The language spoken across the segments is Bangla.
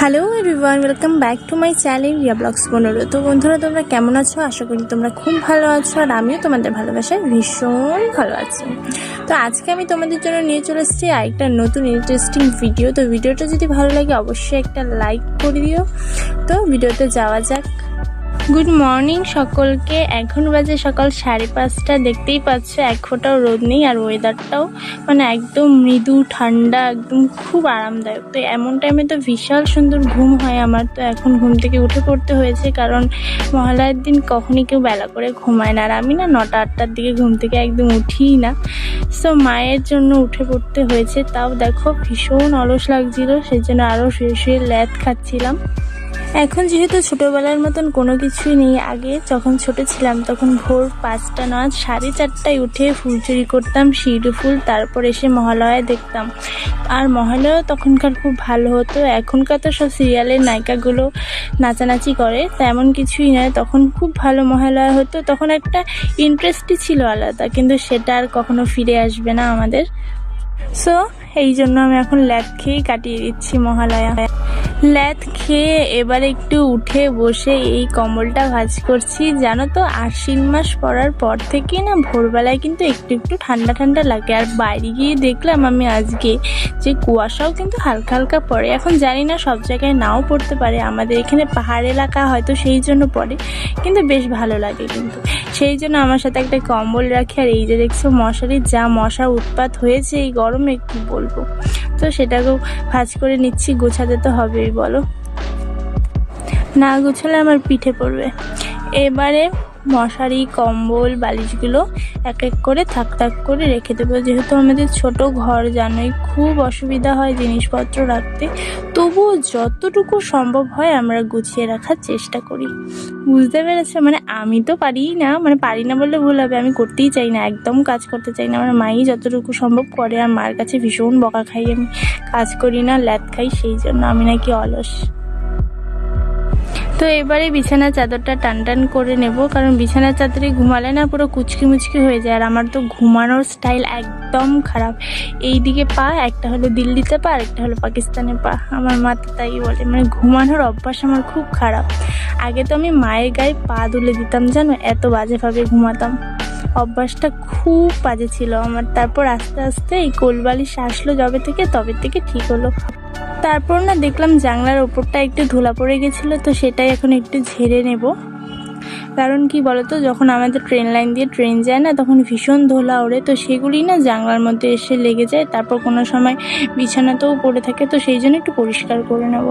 Hello everyone welcome back to my channel Riya vlogs পনেরো তো বন্ধুরা, তোমরা কেমন আছো? আশা করি তোমরা খুব ভালো আছো, আর আমিও তোমাদের ভালোবাসায় ভীষণ ভালো আছি। তো আজকে আমি তোমাদের জন্য নিয়ে চলে এসেছি আরেকটা নতুন ইন্টারেস্টিং ভিডিও তো ভিডিওটা যদি ভালো লাগে, অবশ্যই একটা লাইক করে দিও। তো ভিডিওতে যাওয়া যাক। গুড মর্নিং সকলকে। এখন বাজে সকাল সাড়ে পাঁচটা। দেখতেই পাচ্ছ, এক ফোঁটাও রোদ নেই আর ওয়েদারটাও মানে একদম মৃদু, ঠান্ডা, একদম খুব আরামদায়ক। তো এমন টাইমে তো বিশাল সুন্দর ঘুম হয় আমার। তো এখন ঘুম থেকে উঠে পড়তে হয়েছে কারণ মহালয়ার দিন কখনই কেউ বেলা করে ঘুমায় না। আর আমি না নটা, আটটার দিকে ঘুম থেকে একদম উঠিই না। সো মায়ের জন্য উঠে পড়তে হয়েছে। তাও দেখো ভীষণ অলস লাগছিল সেই জন্য আরও শুয়ে শুয়ে ল্যাদ খাচ্ছিলাম। এখন যেহেতু ছোটবেলার মতন কোনো কিছুই নেই, আগে যখন ছোট ছিলাম তখন ভোর পাঁচটা নয় সাড়ে চারটায় উঠে ফুল চুরি করতাম শিরু ফুল, তারপর এসে মহালয়া দেখতাম। আর মহালয়া তখনকার খুব ভালো হতো, এখনকার তো সব সিরিয়ালের নায়িকাগুলো নাচানাচি করে, তেমন কিছুই নয়। তখন খুব ভালো মহালয়া হতো, তখন একটা ইন্টারেস্টই ছিল আলাদা, কিন্তু সেটা আর কখনো ফিরে আসবে না আমাদের। সো এই জন্য আমি এখন ল্যাদ খেয়েই কাটিয়ে দিচ্ছি মহালয়া। ল্যাদ খেয়ে এবার একটু উঠে বসে এই কম্বলটা ভাজ করছি। জানো তো, আশ্বিন মাস পড়ার পর থেকে না ভোরবেলায় কিন্তু একটু একটু ঠান্ডা ঠান্ডা লাগে। আর বাইরে গিয়ে দেখলাম আমি আজকে যে কুয়াশাও কিন্তু হালকা হালকা পড়ে। এখন জানি না সব জায়গায় নাও পড়তে পারে, আমাদের এখানে পাহাড় এলাকা হয়তো সেই জন্য পড়ে, কিন্তু বেশ ভালো লাগে কিন্তু। সেই জন্য আমার সাথে একটা কম্বল রাখি। আর এই যে দেখছ মশারির যা মশা উৎপাত হয়েছে এই গরমে, কি বলব? তো সেটাকেও ভাজ করে নিচ্ছি, গোছাতে তো হবেই, বলো। না গুছালে আমার পিঠে পড়বে। এবারে মশারি, কম্বল, বালিশগুলো এক এক করে থাক থাক করে রেখে দেবো। যেহেতু আমাদের ছোট ঘর, জানোই খুব অসুবিধা হয় জিনিসপত্র রাখতে। তবুও যতটুকু সম্ভব হয় আমরা গুছিয়ে রাখার চেষ্টা করি। বুঝতে পেরেছ? মানে আমি তো পারিই না মানে পারি না বললে ভুল হবে। আমি করতেই চাই না, একদম কাজ করতে চাই না। আমার মাই যতটুকু সম্ভব করে আর মার কাছে ভীষণ বকা খাই আমি। কাজ করি না, ল্যাদ খাই, সেই জন্য আমি নাকি অলস। তো এবারে বিছানার চাদরটা টান টান করে নেব, কারণ বিছানার চাদরে ঘুমালে না পুরো কুচকি মুচকি হয়ে যায়, আর আমার তো ঘুমানোর স্টাইল একদম খারাপ। এই দিকে পা, একটা হলো দিল্লিতে পা, আর একটা হলো পাকিস্তানে পা। আমার মা তো তাই বলে মানে ঘুমানোর অভ্যাস আমার খুব খারাপ। আগে তো আমি মায়ের গায়ে পা তুলে দিতাম, জানো? এত বাজেভাবে ঘুমাতাম। অভ্যাসটা খুব বাজে ছিল আমার। তারপর আস্তে আস্তে এই কোলবালিশ আসলো যবে থেকে, তবে থেকে ঠিক হলো। তারপর না দেখলাম জানলার ওপরটা একটু ধুলা পড়ে গেছিল, তো সেটাই এখন একটু ঝেড়ে নেব। কারণ কি বলতো, যখন আমাদের ট্রেন লাইন দিয়ে ট্রেন যায় না, তখন ভীষণ ধোলা ওড়ে, তো সেগুলি না জানলার মধ্যে এসে লেগে যায়, তারপর কোনো সময় বিছানাতেও পড়ে থাকে, তো সেই জন্য একটু পরিষ্কার করে নেব।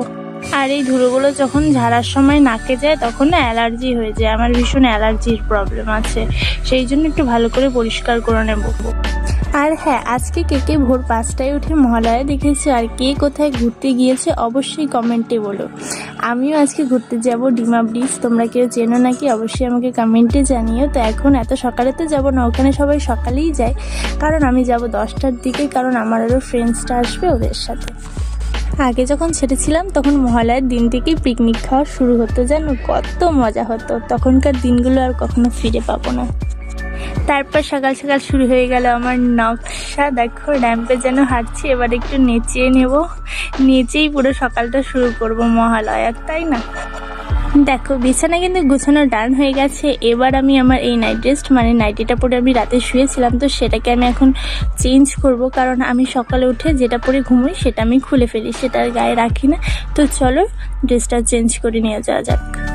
আর এই ধুলোগুলো যখন ঝাড়ার সময় নাকে যায়, তখন না অ্যালার্জি হয়ে যায়, আমার ভীষণ অ্যালার্জির প্রবলেম আছে, সেই জন্য একটু ভালো করে পরিষ্কার করে নেব। আর হ্যাঁ আজকে কে কে ভোর পাঁচটায় উঠে মহালয়া দেখেছে আর কে কোথায় ঘুরতে গিয়েছে অবশ্যই কমেন্টে বলো। আমিও আজকে ঘুরতে যাব ডিমা ব্রিজ। তোমরা কেউ চেনো নাকি? অবশ্যই আমাকে কমেন্টে জানিও। তো এখন এত সকালে তো যাব না, ওখানে সবাই সকালেই যায়। কারণ আমি যাব দশটার দিকে, কারণ আমার আরও ফ্রেন্ডসটা আসবে ওদের সাথে। আগে যখন ছেড়েছিলাম তখন মহালয়ার দিন থেকেই পিকনিক খাওয়া শুরু হতো। জানো কত মজা হতো। তখনকার দিনগুলো আর কখনো ফিরে পাবো না। তারপর সকাল সকাল শুরু হয়ে গেল আমার নকশা। দেখো, র্যাম্পে যেন হাঁটছি, এবার একটু নেচিয়ে নেব। নেচেই পুরো সকালটা শুরু করব মহালয়ার তাই না? দেখো, বিছানা কিন্তু গুছানো ডান হয়ে গেছে। এবার আমি আমার এই নাইট ড্রেস মানে নাইটিটা পরে আমি রাতে শুয়েছিলাম, তো সেটাকে আমি এখন চেঞ্জ করব। কারণ আমি সকালে উঠে যেটা পরে ঘুমোই, সেটা আমি খুলে ফেলি, সেটা আর গায়ে রাখি না। তো চলো ড্রেসটা চেঞ্জ করে নিয়ে যাওয়া যাক।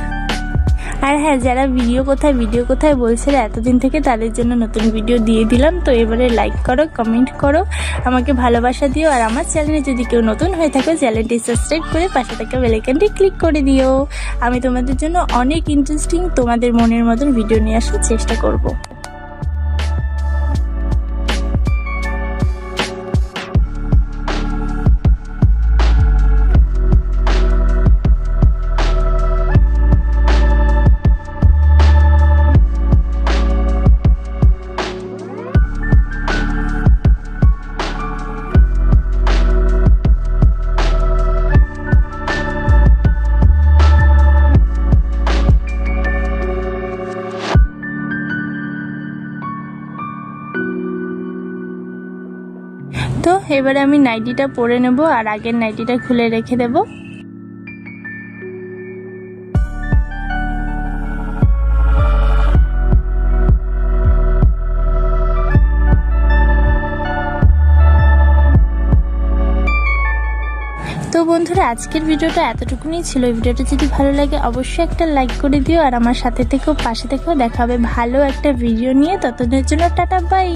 আর হ্যাঁ যারা ভিডিও কোথায় ভিডিও কোথায় বলছিল এতদিন থেকে তাদের জন্য নতুন ভিডিও দিয়ে দিলাম। তো এবারে লাইক করো কমেন্ট করো, আমাকে ভালোবাসা দিও। আর আমার চ্যানেলে যদি কেউ নতুন হয়ে থাকে চ্যানেলটি সাবস্ক্রাইব করে পাশে থাকা বেলাইকানটি ক্লিক করে দিও। আমি তোমাদের জন্য অনেক ইন্টারেস্টিং তোমাদের মনের মতন ভিডিও নিয়ে আসার চেষ্টা করব। এবারে আমি নাইটিটা পরে নেব আর আগের নাইটিটা খুলে রেখে দেবো। তো বন্ধুরা, আজকের ভিডিওটা এতটুকুনি ছিল। এই ভিডিওটা যদি ভালো লাগে, অবশ্যই একটা লাইক করে দিও আর আমার সাথে থেকেও পাশে থেকেও দেখাবে ভালো একটা ভিডিও নিয়ে। ততদিনের জন্য টাটা বাই